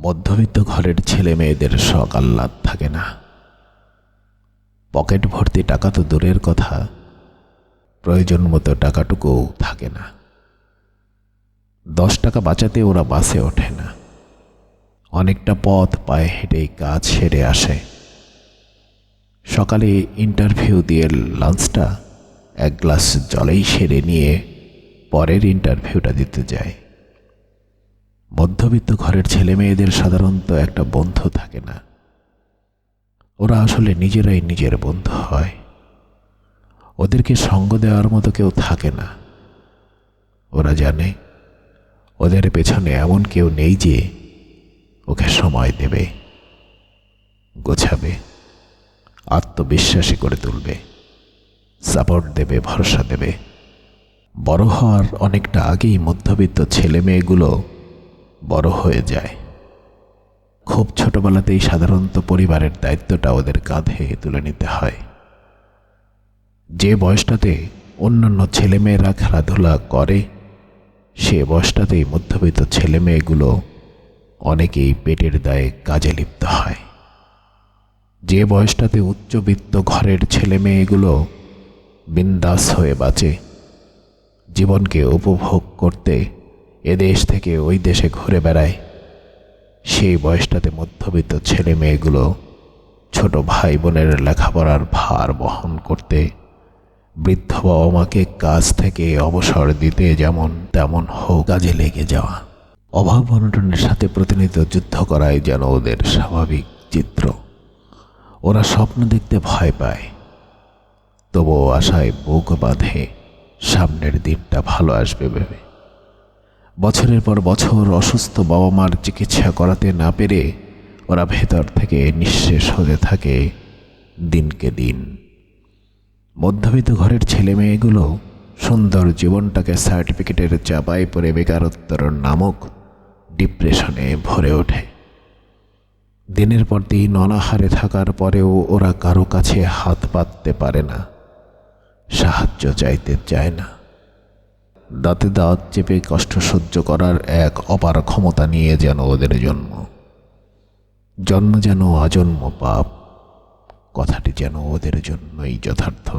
মধ্যবিত্ত ঘরের ছেলে মেয়েদের শখ আহ্লাদ থাকে না। পকেট ভর্তি টাকা তো দূরের কথা, প্রয়োজন মতো টাকাটুকুও থাকে না। দশ টাকা বাঁচাতে ওরা বাসে ওঠে না। অনেকটা পথ পায়ে হেঁটেই কাজ সেরে আসে। সকালে ইন্টারভিউ দিয়ে লাঞ্চটা এক গ্লাস জলেই সেরে নিয়ে পরের ইন্টারভিউটা দিতে যায়। মধ্যবিত্ত ঘরের ছেলে মেয়েদের সাধারণত একটা বন্ধু থাকে না। ওরা আসলে নিজেরাই নিজের বন্ধু হয়। ওদেরকে সঙ্গ দেওয়ার মতো কেউ থাকে না। ওরা জানে, ওদের পেছনে এমন কেউ নেই যে ওকে সময় দেবে, গোছাবে, আত্মবিশ্বাসী করে তুলবে, সাপোর্ট দেবে, ভরসা দেবে। বড় হওয়ার অনেকটা আগেই মধ্যবিত্ত ছেলে মেয়েগুলো বড় হয়ে যায়। খুব ছোটবেলাতেই সাধারণত পরিবারের দায়িত্বটা ওদের কাঁধে তুলে নিতে হয়। যে বয়সটাতে অন্যান্য ছেলেমেয়েরা খেলাধুলা করে, সে বয়সটাতেই মধ্যবিত্ত ছেলে মেয়েগুলো অনেকেই পেটের দায়ে কাজে লিপ্ত হয়। যে বয়সটাতে উচ্চবিত্ত ঘরের ছেলে মেয়েগুলো বিন্দাস হয়ে বাঁচে, জীবনকে উপভোগ করতে এদেশ থেকে ওই দেশে ঘুরে বেড়ায়। সেই বয়সটাতে মধ্যবিত্ত ছেলে মেয়েগুলো ছোট ভাই বোনের লেখাপড়ার ভার বহন করতে, বৃদ্ধ বাবা মাকে কাজ থেকে অবসর দিতে যেমন তেমন হোক কাজে লেগে যাওয়া। অভাব অনটনের সাথে প্রতিনিয়ত যুদ্ধ করাই যেন ওদের স্বাভাবিক চিত্র। ওরা স্বপ্ন দেখতে ভয় পায়। তবুও আশায় বুক বাঁধে, সামনের দিনটা ভালো আসবে ভেবে। বছরের পর বছর অসুস্থ বাবা মার চিকিৎসা করাতে না পেরে ওরা ভেতর থেকে নিঃশেষ হতে থাকে দিনকে দিন। মধ্যবিত্ত ঘরের ছেলে মেয়েগুলো সুন্দর জীবনটাকে সার্টিফিকেটের চাপায় পড়ে বেকারত্বর নামক ডিপ্রেশনে ভরে ওঠে। দিনের পর দিন অনাহারে থাকার পরেও ওরা কারও কাছে হাত পাততে পারে না, সাহায্য চাইতে চায় না। দাঁতে দাঁত চেপে কষ্ট সহ্য করার এক অপার ক্ষমতা নিয়ে যেন ওদের জন্ম। জন্ম যেন অজন্ম পাপ। কথাটি যেন ওদের জন্যই যথার্থ।